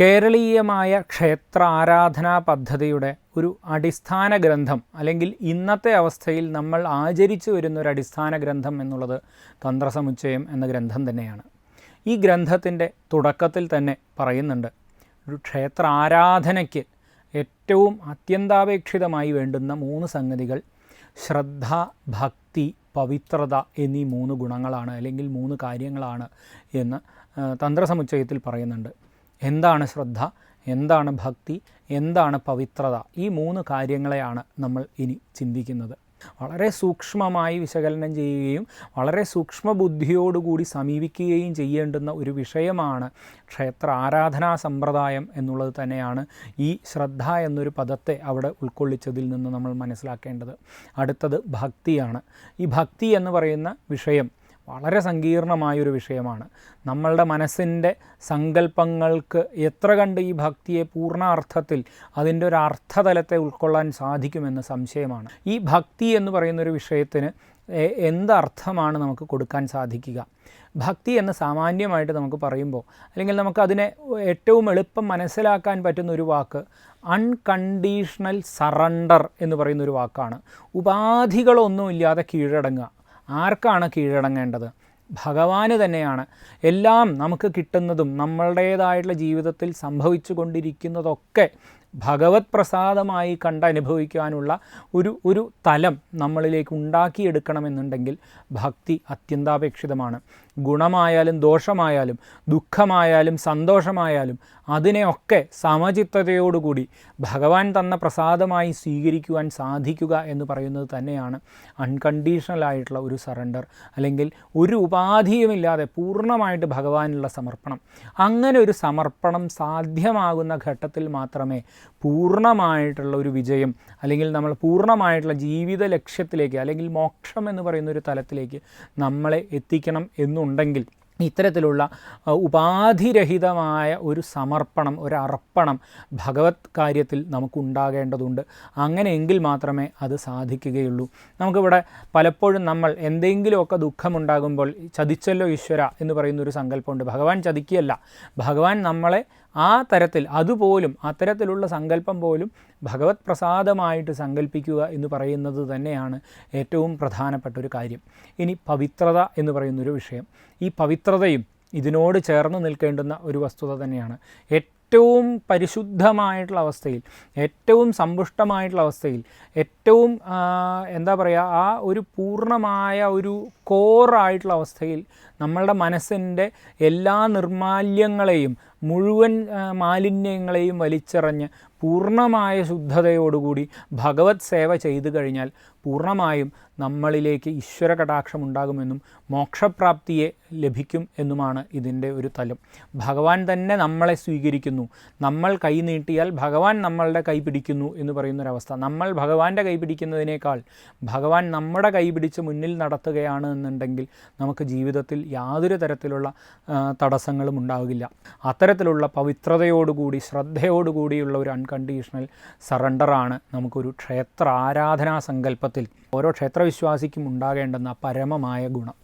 കേരളീയമായ ക്ഷേത്ര ആരാധനാ പദ്ധതിയുടെ ഒരു അടിസ്ഥാന ഗ്രന്ഥം അല്ലെങ്കിൽ ഇന്നത്തെ അവസ്ഥയിൽ നമ്മൾ ആചരിച്ചു വരുന്ന ഒരു അടിസ്ഥാന ഗ്രന്ഥം എന്നുള്ളത് തന്ത്രസമുച്ചയം എന്ന ഗ്രന്ഥം തന്നെയാണ്. ഈ ഗ്രന്ഥത്തിന്റെ തുടക്കത്തിൽ തന്നെ പറയുന്നുണ്ട് ഒരു ക്ഷേത്ര ആരാധനയ്ക്ക് ഏറ്റവും അത്യന്താപേക്ഷിതമായി വേണ്ടുന്ന മൂന്ന് സംഗതികൾ ശ്രദ്ധ ഭക്തി പവിത്രത എന്നീ മൂന്ന് ഗുണങ്ങളാണ് അല്ലെങ്കിൽ മൂന്ന് കാര്യങ്ങളാണ് എന്ന് തന്ത്രസമുച്ചയത്തിൽ പറയുന്നുണ്ട്. എന്താണ് ശ്രദ്ധ? എന്താണ് ഭക്തി? എന്താണ് പവിത്രത? ഈ മൂന്ന് കാര്യങ്ങളെയാണ് നമ്മൾ ഇനി ചിന്തിക്കുന്നത്. വളരെ സൂക്ഷ്മമായി വിശകലനം ചെയ്യുകയും വളരെ സൂക്ഷ്മ ബുദ്ധിയോടുകൂടി സമീപിക്കുകയും ചെയ്യേണ്ടുന്ന ഒരു വിഷയമാണ് ക്ഷേത്ര ആരാധനാ സമ്പ്രദായം എന്നുള്ളത് തന്നെയാണ് ഈ ശ്രദ്ധ എന്നൊരു പദത്തെ അവിടെ ഉൾക്കൊള്ളിച്ചതിൽ നിന്ന് നമ്മൾ മനസ്സിലാക്കേണ്ടത്. അടുത്തത് ഭക്തിയാണ്. ഈ ഭക്തി എന്ന് പറയുന്ന വിഷയം വളരെ സങ്കീർണമായൊരു വിഷയമാണ്. നമ്മളുടെ മനസ്സിന്റെ സങ്കല്പങ്ങൾക്ക് എത്ര കണ്ട് ഈ ഭക്തിയെ പൂർണ അർത്ഥത്തിൽ അതിന്റെ ഒരു അർത്ഥതലത്തെ ഉൾക്കൊള്ളാൻ സാധിക്കുമെന്ന് സംശയമാണ്. ഈ ഭക്തി എന്ന് പറയുന്നൊരു വിഷയത്തിന് എന്തർത്ഥമാണ് നമുക്ക് കൊടുക്കാൻ സാധിക്കുക? ഭക്തി എന്ന് സാമാന്യമായിട്ട് നമുക്ക് പറയുമ്പോൾ അല്ലെങ്കിൽ നമുക്കതിനെ ഏറ്റവും എളുപ്പം മനസ്സിലാക്കാൻ പറ്റുന്ന ഒരു വാക്ക് അൺകണ്ടീഷണൽ സറണ്ടർ എന്ന് പറയുന്ന ഒരു വാക്കാണ് ഉപാധികളൊന്നുമില്ലാതെ കീഴടങ്ങുക. ആർക്കാണ് കീഴടങ്ങേണ്ടത്? ഭഗവാന് തന്നെയാണ്. എല്ലാം നമുക്ക് കിട്ടുന്നതും നമ്മളുടേതായിട്ടുള്ള ജീവിതത്തിൽ സംഭവിച്ചു കൊണ്ടിരിക്കുന്നതൊക്കെ ഭഗവത് പ്രസാദമായി കണ്ടനുഭവിക്കാനുള്ള ഒരു ഒരു തലം നമ്മളിലേക്ക് ഉണ്ടാക്കിയെടുക്കണമെന്നുണ്ടെങ്കിൽ ഭക്തി അത്യന്താപേക്ഷിതമാണ്. ഗുണമായാലും ദോഷമായാലും ദുഃഖമായാലും സന്തോഷമായാലും അതിനെയൊക്കെ സമചിത്തതയോടുകൂടി ഭഗവാൻ തന്ന പ്രസാദമായി സ്വീകരിക്കുവാൻ സാധിക്കുക എന്ന് പറയുന്നത് തന്നെയാണ് അൺകണ്ടീഷണൽ ആയിട്ടുള്ള ഒരു സറണ്ടർ അല്ലെങ്കിൽ ഒരു ഉപാധിയുമില്ലാതെ പൂർണമായിട്ട് ഭഗവാനുള്ള സമർപ്പണം. അങ്ങനെ ഒരു സമർപ്പണം സാധ്യമാകുന്ന ഘട്ടത്തിൽ മാത്രമേ പൂർണമായിട്ടുള്ള ഒരു വിജയം അല്ലെങ്കിൽ നമ്മൾ പൂർണമായിട്ടുള്ള ജീവിത ലക്ഷ്യത്തിലേക്ക് അല്ലെങ്കിൽ മോക്ഷം എന്ന് പറയുന്ന ഒരു തലത്തിലേക്ക് നമ്മളെ എത്തിക്കണം എന്നുണ്ടെങ്കിൽ ഇത്തരത്തിലുള്ള ഉപാധിരഹിതമായ ഒരു സമർപ്പണം ഒരു അർപ്പണം ഭഗവത് കാര്യത്തിൽ നമുക്കുണ്ടാകേണ്ടതുണ്ട്. അങ്ങനെയെങ്കിൽ മാത്രമേ അത് സാധിക്കുകയുള്ളൂ. നമുക്കിവിടെ പലപ്പോഴും നമ്മൾ എന്തെങ്കിലുമൊക്കെ ദുഃഖമുണ്ടാകുമ്പോൾ ചതിച്ചല്ലോ ഈശ്വര എന്ന് പറയുന്ന ഒരു സങ്കല്പമുണ്ട്. ഭഗവാൻ ചതിക്കുകയല്ല. ഭഗവാൻ നമ്മളെ ആ തരത്തിൽ അതുപോലും അത്തരത്തിലുള്ള സങ്കല്പം പോലും ഭഗവത് പ്രസാദമായിട്ട് സങ്കല്പിക്കുക എന്ന് പറയുന്നത് തന്നെയാണ് ഏറ്റവും പ്രധാനപ്പെട്ട ഒരു കാര്യം. ഇനി പവിത്രത എന്ന് പറയുന്നൊരു വിഷയം. ഈ പവിത്രതയും ഇതിനോട് ചേർന്ന് നിൽക്കേണ്ടുന്ന ഒരു വസ്തുത തന്നെയാണ്. ഏറ്റവും പരിശുദ്ധമായിട്ടുള്ള അവസ്ഥയിൽ ഏറ്റവും സമ്പുഷ്ടമായിട്ടുള്ള അവസ്ഥയിൽ ഏറ്റവും എന്താ പറയുക ആ ഒരു പൂർണമായ ഒരു കോറായിട്ടുള്ള അവസ്ഥയിൽ നമ്മളുടെ മനസ്സിന്റെ എല്ലാ നിർമാല്യങ്ങളെയും മുഴുവൻ മാലിന്യങ്ങളെയും വലിച്ചെറിഞ്ഞ് പൂർണമായ ശുദ്ധതയോടുകൂടി ഭഗവത് സേവ ചെയ്തു കഴിഞ്ഞാൽ പൂർണമായും നമ്മളിലേക്ക് ഈശ്വര കടാക്ഷം ഉണ്ടാകുമെന്നും മോക്ഷപ്രാപ്തിയെ ലഭിക്കും എന്നുമാണ് ഇതിന്റെ ഒരു തലം. ഭഗവാൻ തന്നെ നമ്മളെ സ്വീകരിക്കുന്നു. നമ്മൾ കൈ നീട്ടിയാൽ ഭഗവാൻ നമ്മളുടെ കൈ പിടിക്കുന്നു എന്ന് പറയുന്നൊരവസ്ഥ. നമ്മൾ ഭഗവാന്റെ കൈ പിടിക്കുന്നതിനേക്കാൾ ഭഗവാൻ നമ്മുടെ കൈ പിടിച്ച് മുന്നിൽ നടത്തുകയാണ് എന്നുണ്ടെങ്കിൽ നമുക്ക് ജീവിതത്തിൽ യാതൊരു തരത്തിലുള്ള തടസ്സങ്ങളും ഉണ്ടാവില്ല. അത്തരത്തിലുള്ള പവിത്രതയോടുകൂടി ശ്രദ്ധയോടുകൂടിയുള്ള ഒരു അൺകണ്ടീഷണൽ സറണ്ടറാണ് നമുക്കൊരു ക്ഷേത്ര ആരാധനാ സങ്കല്പത്തിൽ ഓരോ ക്ഷേത്രവിശ്വാസിക്കും ഉണ്ടാകേണ്ടുന്ന പരമമായ ഗുണം.